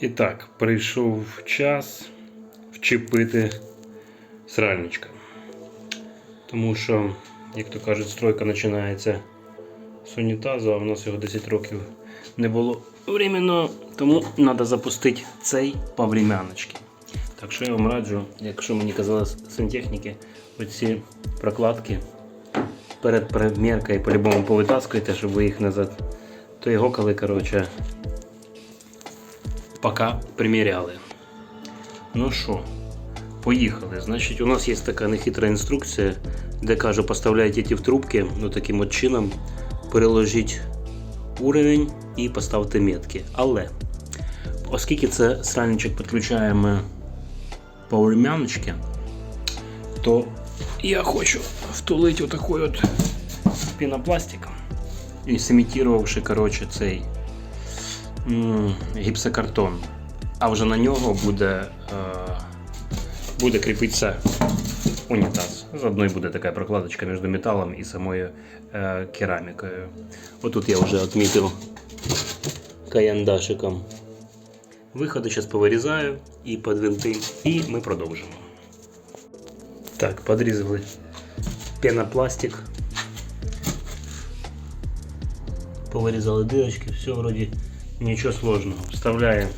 І так, прийшов час вчепити сральничка. Тому що, як то кажуть, стройка починається з унітазу, а в нас його 10 років не було временно, тому треба запустити цей по. Так що я вам раджу, якщо мені казали сантехніки, оці прокладки перед приміркою по-любому повитаскуйте, щоб ви їх назад. То його коли, коротше, пока приміряли. Ну що, поїхали. Значить, у нас є така нехитра інструкція, де кажу, поставляйте ті в трубки, ну таким от чином переложіть уровень і поставте метки. Але, оскільки це сральничок підключаємо по ремяночці, то я хочу втулити отакий от пінопластик, і симітувавши, коротше, цей гіпсокартон. А вже на нього буде, е, буде кріпитися унітаз. Заодно і буде така прокладочка між металом і самою е, керамікою. Отут я вже відмітив каяндашиком. Виходи зараз повирізаю і під винти, і ми продовжимо. Так, подрізали пенопластик. Повирізали дирочки, все вроді нічого сложного. Вставляємо,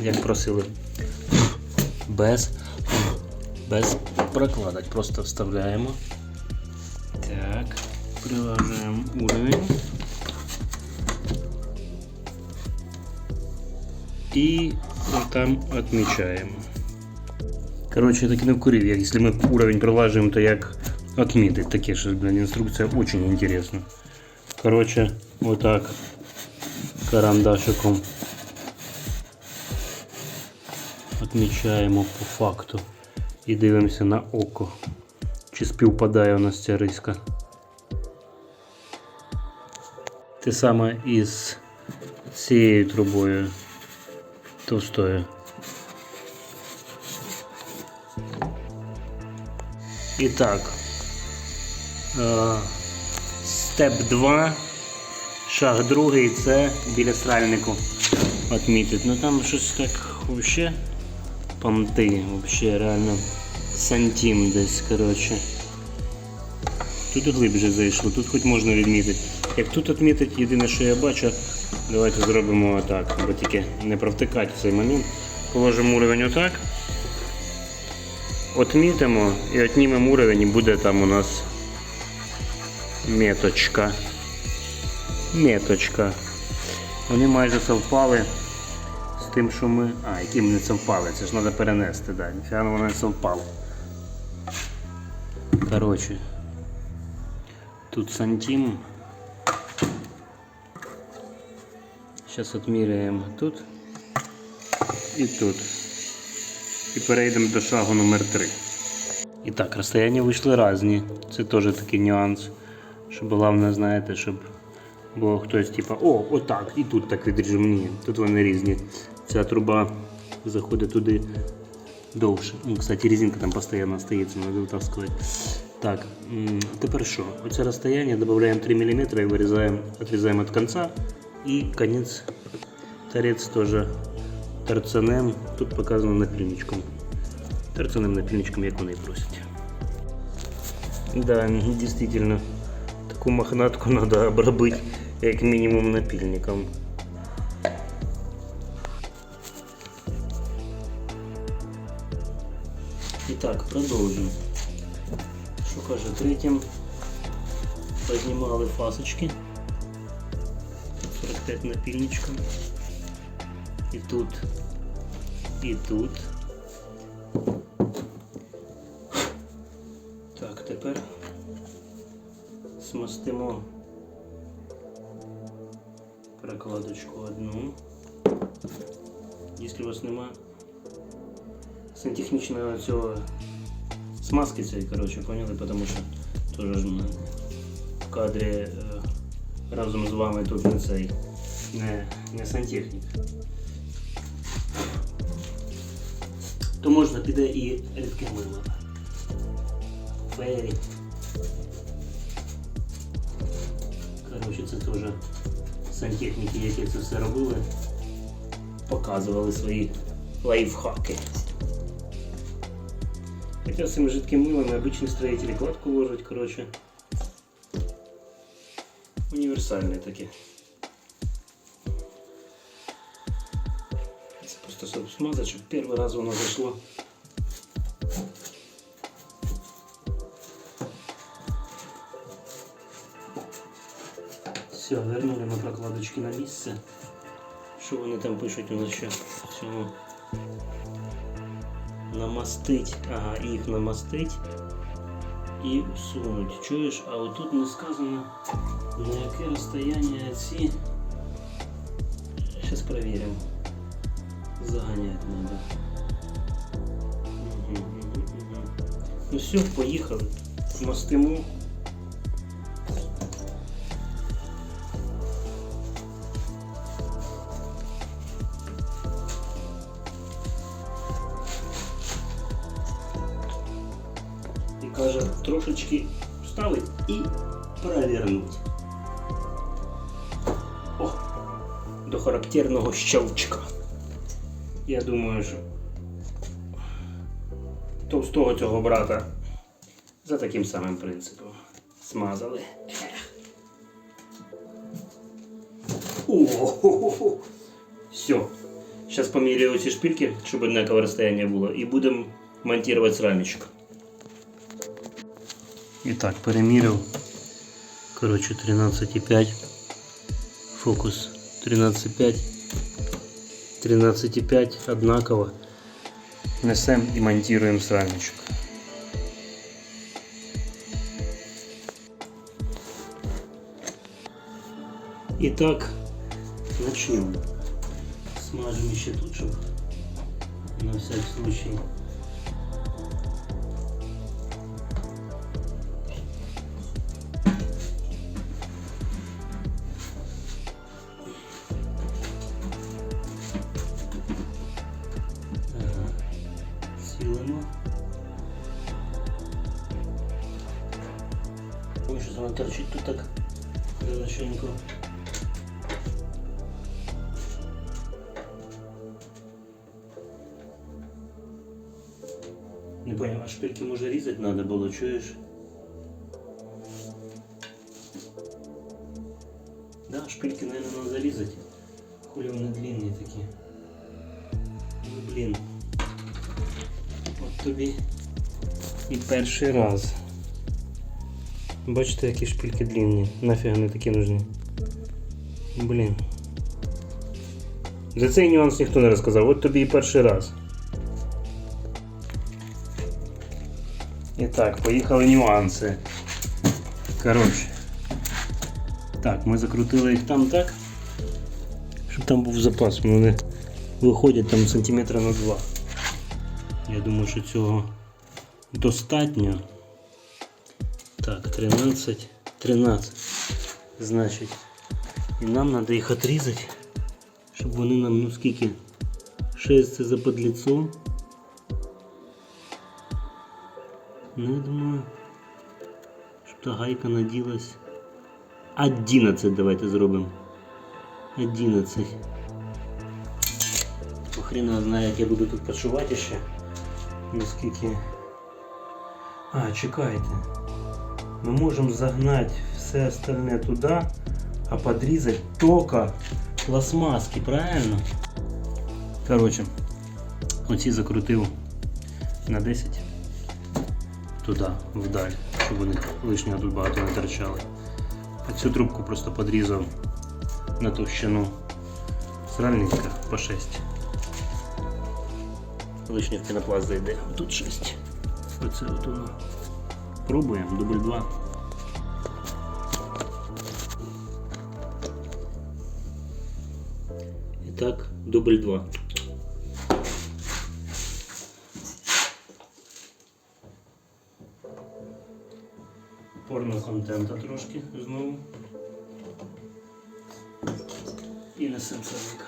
як просили, без, без прокладок. Просто вставляємо. Так, прилажуємо уровень. І там відмічаємо. Короче, я таки не вкурив. Як, Если мы уровень прилаживаем, то як отметить таке, що, блин, инструкция очень интересна. Короче, вот так карандашиком отмічаємо по факту і дивимося на око, чи співпадає у нас ця риска. Те саме із цією трубою товстою. І так. Е, Степ 2. Шаг другий це біля сральнику відмітити. Ну там щось так вообще понти, вообще реально сантим десь, коротше. Тут глибше зайшло, тут хоч можна відмітити. Як тут відмітити, єдине, що я бачу, давайте зробимо отак, бо тільки не провтикати в цей момент. Положимо уровень отак. Отмітимо і отнімемо уровень і буде там у нас меточка. Меточка. Вони майже совпали з тим, що ми... А, яким не совпали, це ж треба перенести, да. Ніфіга воно не совпало. Коротше. Тут сантим. Зараз відміряємо тут і тут. І перейдемо до шагу номер 3. І так, розстояння вийшли різні. Це теж такий нюанс. Щоб головне, знаєте, щоб бо хтось типа, о, отак, і тут так відріжемо. Ні, тут вони різні. Ця труба заходить туди довше. Ну, кстати, резинка там постійно остається, треба витаскувати. Так, м, тепер що? Оце розстояння додаємо 3 мм і вирізаємо, відрізаємо від кінця. І конець торець теж торцанем. Тут показано напільничком. Торцанем напільничком, як вони і просять. Да, дійсно, Таку мохнатку треба обробити як мінімум напільником. І так, продовжимо. Що каже, третім познімали фасочки. 45 напільничком. І тут, і тут. Так, тепер смастимо прокладочку одну. Якщо у вас нема сантехнічного цього смазки цієї, коротше, поняли, тому що теж в кадрі е, разом з вами тут не цей не, не сантехнік. То можна піде і рідке мило. Фері. це теж сантехніки, які це все робили. показували свої лайфхаки. Хотя з цим жидким милом обычные строители кладку ложать, короче. Універсальне таке. Це просто щоб смазати, щоб перший раз воно зайшло. Все, вернули ми прокладочки на місце. Що вони там пишуть у нас ще всього? Намастить, ага, їх намастить і всунуть. Чуєш, а отут не сказано на яке розстояння ці. Зараз перевіримо. Заганяти треба. Ну все, поїхали. Мастимо. Каже, трошечки вставить і провернуть. О, до характерного щелчка. Я думаю, що товстого цього брата за таким самим принципом смазали. О, все. Сейчас померяю ці шпильки, щоб однакове розстояние було, і будемо монтувати срамічок. І так, переміряв. Коротше, 13,5. Фокус 13,5. 13,5 однаково. Несем і монтуємо срамічок. І так, начнем. Смажем еще тут, чтобы на всякий случай. Ой, сейчас она торчит тут так далеченько. Не понял, а шпильки може різати надо було, чуєш? Да, шпильки, наверное, надо зарізати. Хули вони длинні такі. Ну, блін. От тобі і перший раз. Бачите, які шпильки длинні. Нафіг вони такі нужні. Блін. За цей нюанс ніхто не розказав. От тобі і перший раз. І так, поїхали нюанси. Коротше. Так, ми закрутили їх там так, щоб там був запас. Вони виходять там сантиметра на два. Я думаю, що цього достатньо. Так, 13, 13. Значить. І нам треба їх відрізати, щоб вони нам, ну скільки? 6 це за подліцом. Ну, я думаю, щоб та гайка наділась. 11 давайте зробимо. 11. Хрена знає, як я буду тут почувати ще. Наскільки. А, чекайте. Ми можемо загнати все остальне туди, а подрізати тільки пластмаски, правильно? Коротше, оці закрутив на 10 туди, вдаль, щоб вони тут багато не торчали. А цю трубку просто подрізав на товщину сральника по 6. Лишній в пінопласт зайде. Тут 6. Оце от воно. Пробуємо, дубль 2. І так, дубль 2. порно контента трошки знову. І несем сальника.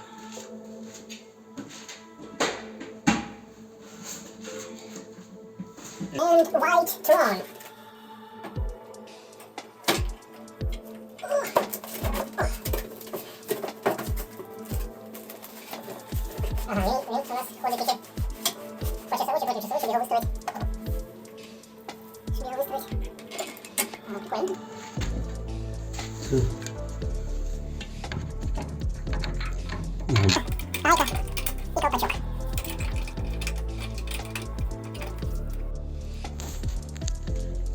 and white tron. Ага, він, він у нас ходить тільки по часову чи проти часову, щоб його виставити. Щоб його виставити. Ага, прикольно. Гайка і колпачок.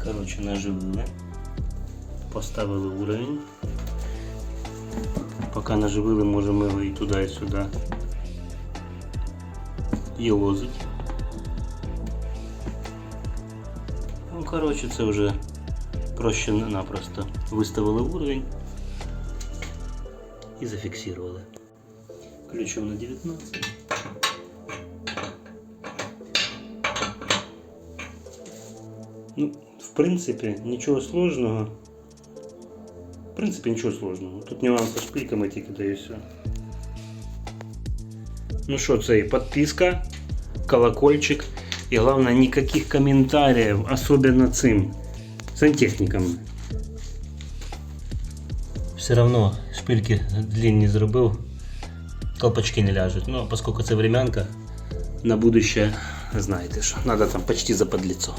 Коротше, наживили. Поставили уровень. Поки наживили, можемо його і туди, і сюди. Єлозить. Ну, коротше, це вже проще-напросто. Виставили уровень і зафіксували. Ключом на 19. Ну, в принципі, нічого сложного. В принципі, нічого сложного. Тут нюанс з шпильками тільки да і все. Ну що, це і підписка, колокольчик. І головне, ніяких коментарів, особливо цим сантехнікам. Все равно шпильки длинні зробив, колпачки не ляжуть. Ну, а оскільки це времянка, на будущее знаєте що, треба там почти заподліцо.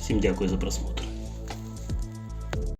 Всім дякую за просмотр.